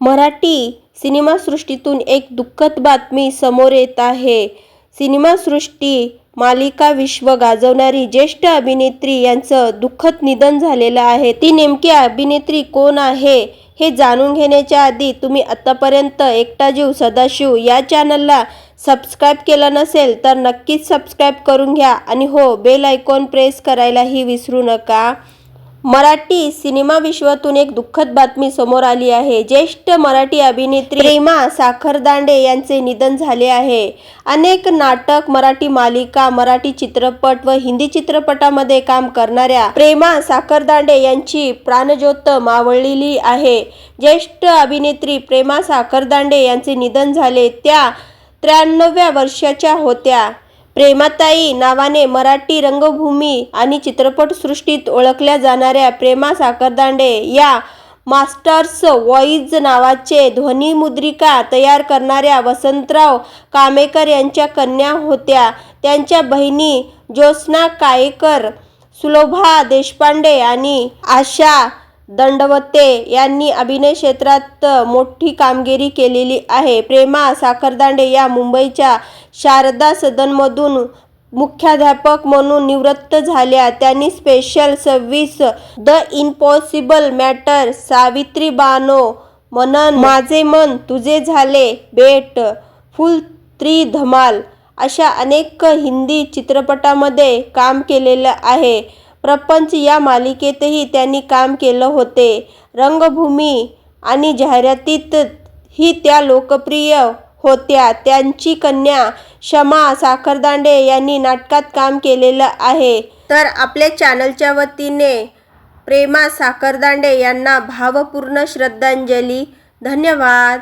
मराठी सिनेमासृष्टीतून एक दुःखद बातमी समोर येत आहे. सिनेमासृष्टी मालिका विश्व गाजवणारी ज्येष्ठ अभिनेत्री यांचं दुःखद निधन झालेलं आहे. ती नेमकी अभिनेत्री कोण आहे हे जाणून घेण्याच्या आधी तुम्ही आत्तापर्यंत एकटा जीव सदाशिव या चॅनलला सबस्क्राईब केलं नसेल तर नक्कीच सबस्क्राईब करून घ्या आणि हो बेल आयकॉन प्रेस करायलाही विसरू नका. मराठी सिनेमा विश्वातून एक दुःखद बातमी समोर आली आहे. ज्येष्ठ मराठी अभिनेत्री प्रेमा साखरदांडे यांचे निधन झाले आहे. अनेक नाटक मराठी मालिका मराठी चित्रपट व हिंदी चित्रपटामध्ये काम करणाऱ्या प्रेमा साखरदांडे यांची प्राणज्योत मावळलेली आहे. ज्येष्ठ अभिनेत्री प्रेमा साखरदांडे यांचे निधन झाले त्या त्र्याण्णव्या वर्षाच्या होत्या. प्रेमाताई नावाने मराठी रंगभूमी आणि चित्रपटसृष्टीत ओळखल्या जाणाऱ्या प्रेमा साखरदांडे या मास्टर्स वॉईज नावाचे ध्वनिमुद्रिका तयार करणाऱ्या वसंतराव कामेकर यांच्या कन्या होत्या. त्यांच्या बहिणी ज्योत्स्ना कायेकर सुलोभा देशपांडे आणि आशा दंडवते यांनी अभिनय क्षेत्रात मोठी कामगिरी केलेली आहे. प्रेमा साखरदांडे या मुंबईच्या शारदा सदनमधून मुख्याध्यापक म्हणून निवृत्त झाल्या. त्यांनी स्पेशल सव्वीस the impossible matter Savitri Bano मनन माझे मन तुझे झाले बेट फुल त्री धमाल अशा अनेक हिंदी चित्रपटामध्ये काम केलेलं आहे. प्रपंच या मालिकेतही त्यांनी काम केलं होते. रंगभूमी आणि जाहिरातीत ही त्या लोकप्रिय होत्या. त्यांची कन्या क्षमा साखरदांडे यांनी नाटकात काम केलेलं आहे. तर आपल्या चॅनलच्या वतीने प्रेमा साखरदांडे यांना भावपूर्ण श्रद्धांजली. धन्यवाद.